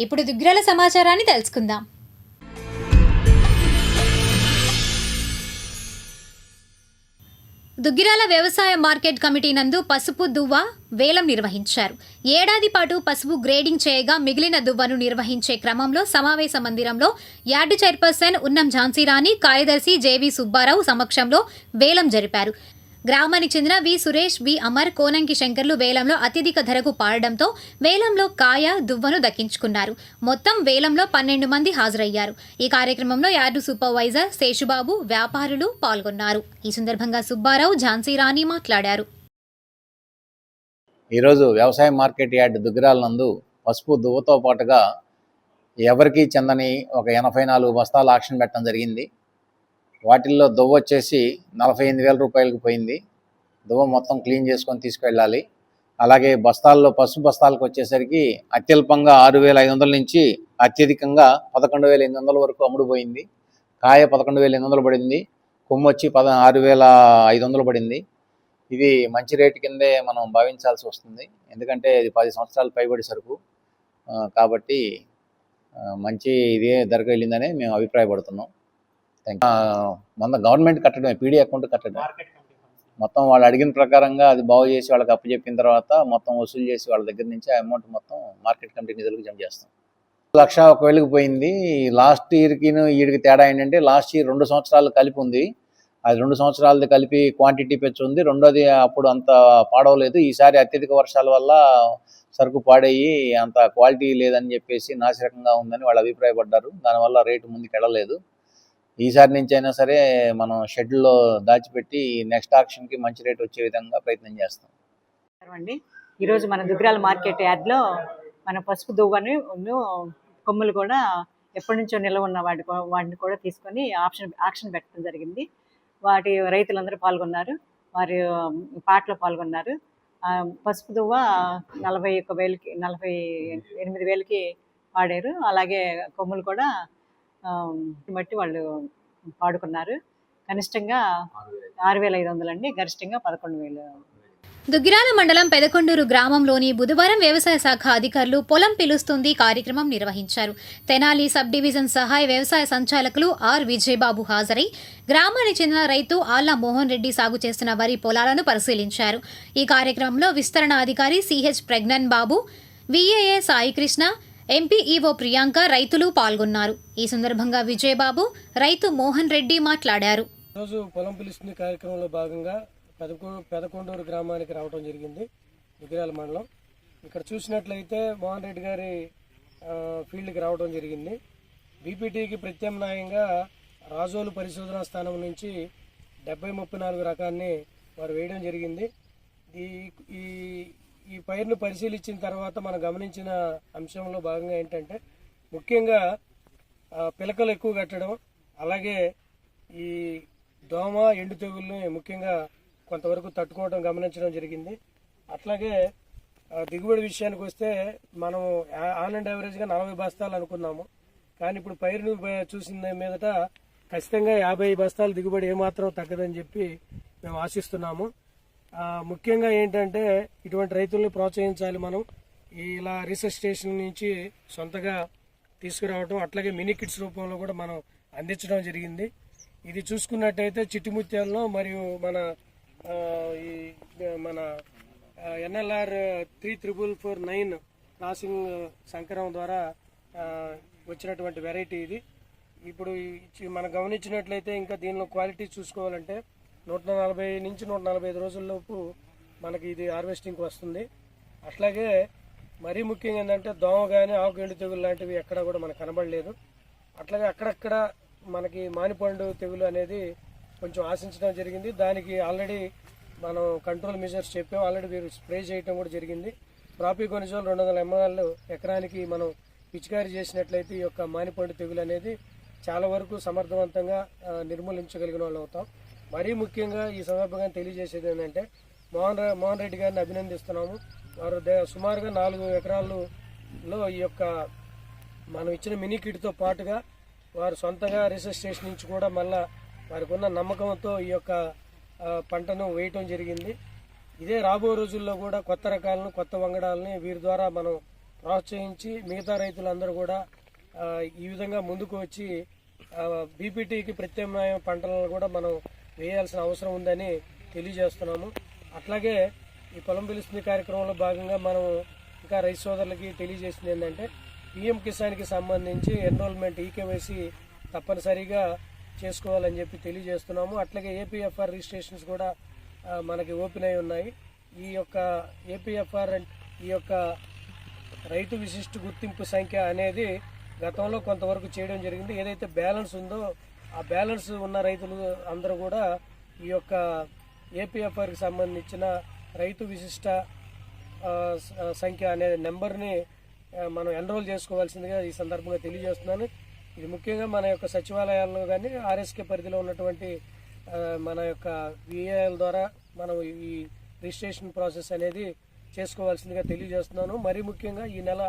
ఇప్పుడు దుగ్గిరాల సమాచారాన్ని తెలుసుకుందాం. దుగ్గిరాల వ్యవసాయ మార్కెట్ కమిటీ నందు పసుపు దువ్వ వేలం నిర్వహించారు. ఏడాది పాటు పసుపు గ్రేడింగ్ చేయగా మిగిలిన దువ్వను నిర్వహించే క్రమంలో సమావేశ మందిరంలో యార్డు చైర్పర్సన్ ఉన్నం ఝాన్సీరాణి కార్యదర్శి జేవి సుబ్బారావు సమక్షంలో వేలం జరిపారు. గ్రామానికి చెందిన వి సురేష్ వి అమర్ కోనంకి శంకర్లు వేలంలో అత్యధిక ధరకు పాడడంతో వేలంలో కాయ దువ్వను దక్కించుకున్నారు. మొత్తం వేలంలో పన్నెండు మంది హాజరయ్యారు. ఈ కార్యక్రమంలో యార్డు సూపర్వైజర్ శేషుబాబు వ్యాపారులు పాల్గొన్నారు. ఈ సందర్భంగా సుబ్బారావు ఝాన్సీ రాణి మాట్లాడారు. ఈరోజు వ్యవసాయ మార్కెట్ యార్డ్ దుగ్గిరాల నందు పసుపు దువ్వతో పాటుగా ఎవరికీ చెందని ఒక ఎనభై నాలుగు బస్తాలు ఆక్షన్ పెట్టడం జరిగింది. వాటిల్లో దువ్వ వచ్చేసి నలభై ఎనిమిది వేల రూపాయలకు పోయింది. దువ్వ మొత్తం క్లీన్ చేసుకొని తీసుకెళ్ళాలి. అలాగే బస్తాల్లో పసుపు బస్తాలకు వచ్చేసరికి అత్యల్పంగా ఆరు వేల ఐదు వందల నుంచి అత్యధికంగా పదకొండు వేల ఎనిమిది వందల వరకు అమ్ముడుపోయింది కాయ పదకొండు వేల ఎనిమిది వందలు పడింది. కొమ్ము వచ్చి పద ఆరు వేల ఐదు వందలు పడింది. ఇది మంచి రేటు కిందే మనం భావించాల్సి వస్తుంది. ఎందుకంటే ఇది పది సంవత్సరాలు పైబడి సరుకు. కాబట్టి మంచి ఇదే ధరకు వెళ్ళిందని మేము అభిప్రాయపడుతున్నాం. థ్యాంక్ మొన్న గవర్నమెంట్ కట్టడమే పీడీ అకౌంట్ కట్టడమే. మొత్తం వాళ్ళు అడిగిన ప్రకారంగా అది బాగు చేసి వాళ్ళకి అప్పచెప్పిన తర్వాత మొత్తం వసూలు చేసి వాళ్ళ దగ్గర నుంచి ఆ అమౌంట్ మొత్తం మార్కెట్ కమిటీ నిధులకు జమ చేస్తాం. లక్ష ఒక వేలకు పోయింది లాస్ట్ ఇయర్కి ఈడికి తేడా ఏంటంటే లాస్ట్ ఇయర్ రెండు సంవత్సరాలు కలిపి ఉంది. అది రెండు సంవత్సరాలది కలిపి క్వాంటిటీ పెంచి ఉంది రెండోది అప్పుడు అంత పాడవలేదు. ఈసారి అత్యధిక వర్షాల వల్ల సరుకు పాడయ్యి అంత క్వాలిటీ లేదని చెప్పేసి నాసిరకంగా ఉందని వాళ్ళు అభిప్రాయపడ్డారు. దానివల్ల రేటు ముందుకు వెళ్ళలేదు ఈసారి నుంచి అయినా సరే మనం షెడ్యూల్లో దాచిపెట్టి నెక్స్ట్ ఆక్షన్కి మంచి రేట్ వచ్చే విధంగా ప్రయత్నం చేస్తాం. అండి. ఈరోజు మన దుగ్గరాల మార్కెట్ యార్డ్లో మన పసుపు దువ్వని కొమ్ములు కూడా ఎప్పటి నుంచో నిల్వ ఉన్న వాటి వాటిని కూడా తీసుకొని ఆప్షన్ ఆక్షన్ పెట్టడం జరిగింది. వాటి రైతులందరూ పాల్గొన్నారు. వారి పాటలో పాల్గొన్నారు. పసుపు దువ్వ నలభై ఒక్క వేలకి నలభై ఎనిమిది వేలకి వాడారు. అలాగే కొమ్ములు కూడా బట్టి వాళ్ళు పాడుకున్నారు. కనిష్టంగా ఆరు వేల ఐదు వందలు అండి. గరిష్టంగా పదకొండు వేలు. దుగ్గిరాల మండలం పెదకొండూరు గ్రామంలోని బుధవారం వ్యవసాయ శాఖ అధికారులు పొలం పిలుస్తుంది కార్యక్రమం నిర్వహించారు. తెనాలి సబ్ డివిజన్ సహాయ వ్యవసాయ సంచాలకులు ఆర్ విజయబాబు హాజరై గ్రామానికి చెందిన రైతు ఆళ్ళ మోహన్ రెడ్డి సాగు చేస్తున్న వరి పొలాలను పరిశీలించారు. ఈ కార్యక్రమంలో విస్తరణ అధికారి CH Pragnan Babu VAA Saikrishna MP EO Priyanka రైతులు పాల్గొన్నారు. ఈ సందర్భంగా విజయబాబు రైతు మోహన్ రెడ్డి మాట్లాడారు. ఈరోజు పొలం పిలుస్తుంది కార్యక్రమంలో భాగంగా పెదకొ పెదకొండూరు గ్రామానికి రావడం జరిగింది దుగ్గిరాల మండలం. ఇక్కడ చూసినట్లయితే మోహన్ రెడ్డి గారి ఫీల్డ్కి రావడం జరిగింది. బీపీటీకి ప్రత్యామ్నాయంగా రాజోలు పరిశోధన స్థానం నుంచి డెబ్బై ముప్పై నాలుగు రకాన్ని వారు వేయడం జరిగింది. ఈ ఈ పైరును పరిశీలించిన తర్వాత మనం గమనించిన అంశంలో భాగంగా ఏంటంటే ముఖ్యంగా పిలకలు ఎక్కువ కట్టడం అలాగే ఈ దోమ ఎండు తెగుల్ని ముఖ్యంగా కొంతవరకు తట్టుకోవడం గమనించడం జరిగింది. అట్లాగే దిగుబడి విషయానికి వస్తే మనం ఆన్ అండ్ యావరేజ్గా నలభై బస్తాలు అనుకున్నాము. కానీ ఇప్పుడు పైరును చూసిన మీదట ఖచ్చితంగా యాభై బస్తాలు దిగుబడి ఏమాత్రం తగ్గదని చెప్పి మేము ఆశిస్తున్నాము. ముఖ్యంగా ఏంటంటే ఇటువంటి రైతుల్ని ప్రోత్సహించాలి మనం. ఇలా రీసెర్చ్ స్టేషన్ నుంచి సొంతగా తీసుకురావడం అట్లాగే మినీ కిట్స్ రూపంలో కూడా మనం అందించడం జరిగింది. ఇది చూసుకున్నట్టయితే చిట్టిముత్యాలను మరియు మన ఈ మన NLR three triple four nine crossing సంకరం ద్వారా వచ్చినటువంటి వెరైటీ ఇది. ఇప్పుడు మనం గమనించినట్లయితే ఇంకా దీనిలో క్వాలిటీ చూసుకోవాలంటే నూట నలభై నుంచి నూట నలభై ఐదు రోజుల్లోపు మనకి ఇది హార్వెస్టింగ్కి వస్తుంది. అట్లాగే మరీ ముఖ్యంగా ఏంటంటే దోమ కానీ ఆకు ఎండు తెగులు లాంటివి ఎక్కడ కూడా మనకు కనబడలేదు. అట్లాగే అక్కడక్కడ మనకి మానిపండు తెగులు అనేది కొంచెం ఆశించడం జరిగింది. దానికి ఆల్రెడీ మనం కంట్రోల్ మెజర్స్ చెప్పాం. ఆల్రెడీ మీరు స్ప్రే చేయడం కూడా జరిగింది. ప్రాపికోనిజోల్ రెండు వందల ఎంఎల్ ఎకరానికి మనం పిచికారీ చేసినట్లయితే ఈ యొక్క మానిపండు తెగులు అనేది చాలా వరకు సమర్థవంతంగా నిర్మూలించగలిగిన వాళ్ళు అవుతాం. మరీ ముఖ్యంగా ఈ సందర్భంగా తెలియజేసేది ఏంటంటే మోహన్ మోహన్ రెడ్డి గారిని అభినందిస్తున్నాము. వారు సుమారుగా నాలుగు ఎకరాల్లో ఈ యొక్క మనం ఇచ్చిన మినీ కిట్తో పాటుగా వారు సొంతగా రీసెర్చ్ స్టేషన్ నుంచి కూడా మళ్ళా వారికి ఉన్న నమ్మకంతో ఈ యొక్క పంటను వేయటం జరిగింది. ఇదే రాబో రోజుల్లో కూడా కొత్త రకాలను కొత్త వంగడాలని వీరి ద్వారా మనం ప్రోత్సహించి మిగతా రైతులందరూ కూడా ఈ విధంగా ముందుకు వచ్చి బీపీటీకి ప్రత్యామ్నాయ పంటలను కూడా మనం వేయాల్సిన అవసరం ఉందని తెలియజేస్తున్నాము. అట్లాగే ఈ పొలం పిలుస్తుంది కార్యక్రమంలో భాగంగా మనం ఇంకా రైతు సోదరులకి తెలియజేసింది ఏంటంటే పిఎం కిసాన్కి సంబంధించి ఎన్రోల్మెంట్ ఈకేవైసీ తప్పనిసరిగా చేసుకోవాలని చెప్పి తెలియజేస్తున్నాము. అట్లాగే ఏపీఎఫ్ఆర్ రిజిస్ట్రేషన్స్ కూడా మనకి ఓపెన్ అయి ఉన్నాయి. ఈ యొక్క ఏపీఎఫ్ఆర్ ఈ యొక్క రైతు విశిష్ట గుర్తింపు సంఖ్య అనేది గతంలో కొంతవరకు చేయడం జరిగింది. ఏదైతే బ్యాలెన్స్ ఉందో ఆ బ్యాలెన్స్ ఉన్న రైతులు అందరూ కూడా ఈ యొక్క ఏపీఎఫ్ఆర్కి సంబంధించిన రైతు విశిష్ట సంఖ్య అనే నెంబర్ని మనం ఎన్రోల్ చేసుకోవాల్సిందిగా ఈ సందర్భంగా తెలియజేస్తున్నాను. ఇది ముఖ్యంగా మన యొక్క సచివాలయాల్లో కానీ ఆర్ఎస్కే పరిధిలో ఉన్నటువంటి మన యొక్క విఏఎల్ ద్వారా మనం ఈ రిజిస్ట్రేషన్ ప్రాసెస్ అనేది చేసుకోవాల్సిందిగా తెలియజేస్తున్నాను. మరీ ముఖ్యంగా ఈ నెల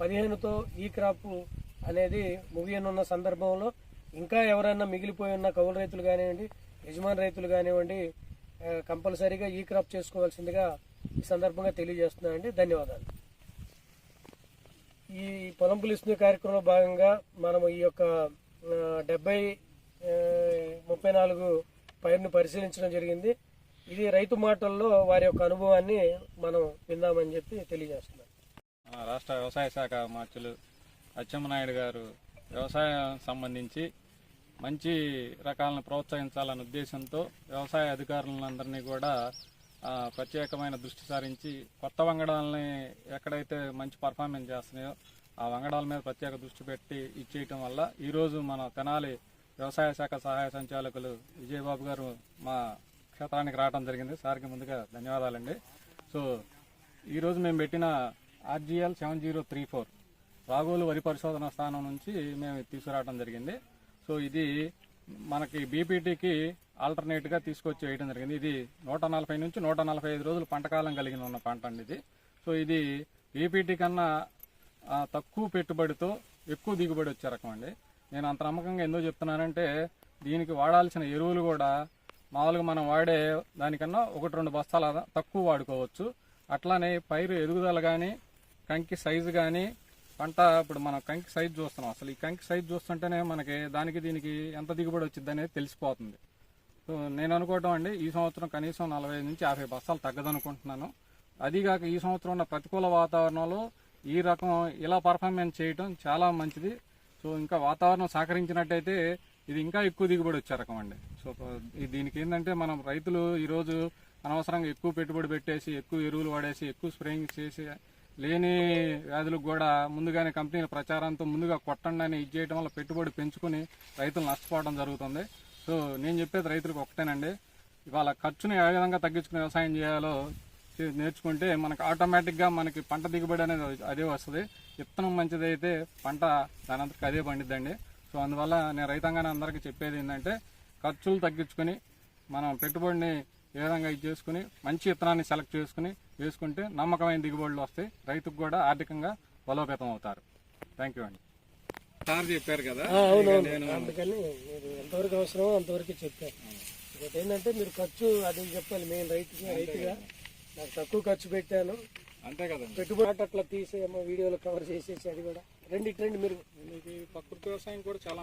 పదిహేనుతో ఈ క్రాప్ అనేది ముగియనున్న సందర్భంలో ఇంకా ఎవరైనా మిగిలిపోయి ఉన్న కౌలు రైతులు కానివ్వండి యజమాని రైతులు కానివ్వండి కంపల్సరీగా ఈ క్రాప్ చేసుకోవాల్సిందిగా ఈ సందర్భంగా తెలియజేస్తున్నానండి. ధన్యవాదాలు. ఈ పొలం పిలుస్తుంది కార్యక్రమంలో భాగంగా మనం ఈ యొక్క డెబ్బై ముప్పై నాలుగు పైరును పరిశీలించడం జరిగింది. ఇది రైతు మాటల్లో వారి యొక్క అనుభవాన్ని మనం విందామని చెప్పి తెలియజేస్తున్నాం. మన రాష్ట్ర వ్యవసాయ శాఖ మార్చులు అచ్చెమ్మనాయుడు గారు వ్యవసాయం సంబంధించి మంచి రకాలను ప్రోత్సహించాలనే ఉద్దేశంతో వ్యవసాయ అధికారులందరినీ కూడా ప్రత్యేకమైన దృష్టి సారించి కొత్త వంగడాలని ఎక్కడైతే మంచి పర్ఫార్మెన్స్ చేస్తున్నాయో ఆ వంగడాల మీద ప్రత్యేక దృష్టి పెట్టి ఇచ్చేయటం వల్ల ఈరోజు మన తెనాలి వ్యవసాయ శాఖ సహాయ సంచాలకులు విజయబాబు గారు మా క్షేత్రానికి రావడం జరిగింది. సార్కి ముందుగా ధన్యవాదాలండి. సో ఈరోజు మేము పెట్టిన RGL seven zero three four Ragolu వరి పరిశోధన స్థానం నుంచి మేము తీసుకురావడం జరిగింది. సో ఇది మనకి బీపీటీకి ఆల్టర్నేట్గా తీసుకొచ్చి వేయడం జరిగింది. ఇది నూట నలభై నుంచి నూట నలభై ఐదు రోజులు పంటకాలం కలిగిన ఉన్న పంట అండి ఇది. సో ఇది బీపీటీ కన్నా తక్కువ పెట్టుబడితో ఎక్కువ దిగుబడి వచ్చే రకం అండి. నేను అంత నమ్మకంగా ఎందుకు చెప్తున్నానంటే దీనికి వాడాల్సిన ఎరువులు కూడా మామూలుగా మనం వాడే దానికన్నా ఒకటి రెండు బస్తాల తక్కువ వాడుకోవచ్చు. అట్లానే పైరు ఎదుగుదల కానీ కంకి సైజు కానీ పంట ఇప్పుడు మనం కంకి సైజు చూస్తున్నాం. అసలు ఈ కంకి సైజ్ చూస్తుంటేనే మనకి దానికి దీనికి ఎంత దిగుబడి వచ్చింది అనేది తెలిసిపోతుంది. సో నేను అనుకోవటం అండి ఈ సంవత్సరం కనీసం నలభై నుంచి యాభై బస్తాలు తగ్గదనుకుంటున్నాను. అదిగాక ఈ సంవత్సరం ఉన్న ప్రతికూల వాతావరణంలో ఈ రకం ఇలా పర్ఫార్మెన్స్ చేయటం చాలా మంచిది. సో ఇంకా వాతావరణం సహకరించినట్టయితే ఇది ఇంకా ఎక్కువ దిగుబడి వచ్చే రకం అండి. సో దీనికి ఏంటంటే మనం రైతులు ఈరోజు అనవసరంగా ఎక్కువ పెట్టుబడి పెట్టేసి ఎక్కువ ఎరువులు వాడేసి ఎక్కువ స్ప్రేయింగ్ చేసి లేని వ్యాధులకు కూడా ముందుగానే కంపెనీల ప్రచారంతో ముందుగా కొట్టండి అని ఇది చేయడం వల్ల పెట్టుబడి పెంచుకుని రైతులు నష్టపోవడం జరుగుతుంది. సో నేను చెప్పేది రైతులకు ఒకటేనండి ఇవాళ ఖర్చుని ఏ విధంగా తగ్గించుకుని వ్యవసాయం చేయాలో చే- నేర్చుకుంటే మనకి ఆటోమేటిక్గా మనకి పంట దిగుబడి అనేది అదే వస్తుంది. విత్తనం మంచిదైతే పంట దాని అంతకు అదే పండిద్దండి. సో అందువల్ల నేను రైతాంగాన్ని అందరికీ చెప్పేది ఏంటంటే ఖర్చులు తగ్గించుకొని మనం పెట్టుబడిని ఏ విధంగా ఇది చేసుకుని మంచి విత్తనాన్ని సెలెక్ట్ చేసుకుని వేసుకుంటే నమ్మకమైన దిగుబడులు వస్తాయి. రైతుకు కూడా ఆర్థికంగా బలోపేతం అవుతారు. థ్యాంక్ యూ అండి. సార్ చెప్పారు కదా. అందుకని మీరు ఎంతవరకు అవసరమో అంతవరకు చెప్పారు. ఏంటంటే మీరు ఖర్చు అది చెప్పాలి మెయిన్ రైతుగా. రైతుగా నాకు తక్కువ ఖర్చు పెట్టాను. అంతే కదండి పెట్టుబడి అట్లా తీసేమో వీడియోలో కవర్ చేసేసి అది కూడా. రెండు రండి మీరు. ప్రకృతి వ్యవసాయం కూడా చాలా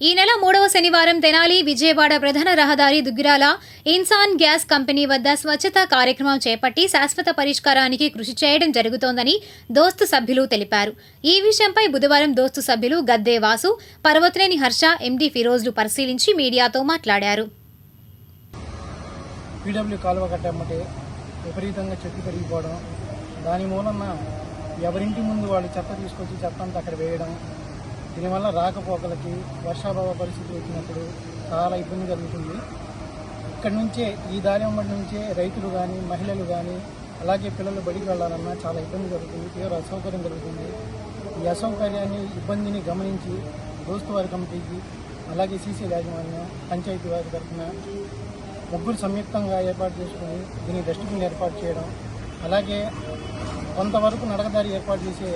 ఈ నెల మూడవ శనివారం తెనాలి విజయవాడ ప్రధాన రహదారి దుగ్గిరాల ఇన్సాన్ గ్యాస్ కంపెనీ వద్ద స్వచ్ఛత కార్యక్రమం చేపట్టి శాశ్వత పరిష్కారానికి కృషి చేయడం జరుగుతోందని దోస్తు సభ్యులు తెలిపారు. ఈ విషయంపై బుధవారం దోస్తు సభ్యులు గద్దే వాసు పర్వతనేని హర్ష ఎండి ఫిరోజ్లు పరిశీలించి మీడియాతో మాట్లాడారు. పీడబ్ల్యూ కాలువ విపరీతంగా చెట్లు పెరిగిపోవడం దాని మూలన ఎవరింటి ముందు వాళ్ళు చెత్త తీసుకొచ్చి చెత్త అంతా అక్కడ వేయడం దీనివల్ల రాకపోకలకి వర్షాభావ పరిస్థితి వచ్చినప్పుడు చాలా ఇబ్బంది కలుగుతుంది ఇక్కడ నుంచే ఈ దారి వెంబడి నుంచే రైతులు కానీ మహిళలు కానీ అలాగే పిల్లలు బడికి వెళ్ళాలన్నా చాలా ఇబ్బంది జరుగుతుంది తీవ్ర అసౌకర్యం జరుగుతుంది. ఈ అసౌకర్యాన్ని ఇబ్బందిని గమనించి దోస్తువారి కమిటీకి అలాగే సీసీ యాజమాన్యం పంచాయతీ వారి తరఫున ముగ్గురు సంయుక్తంగా ఏర్పాటు చేసుకుని దీని డస్ట్బిన్ ఏర్పాటు చేయడం అలాగే కొంతవరకు నడకదారి ఏర్పాటు చేసే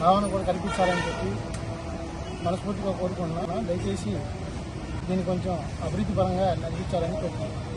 భావన కూడా కల్పించాలని చెప్పి మనస్ఫూర్తిగా కోరుకుంటున్నాను. దయచేసి దీన్ని కొంచెం అభివృద్ధి పరంగా నడిపించాలని కోరుకుంటున్నాను.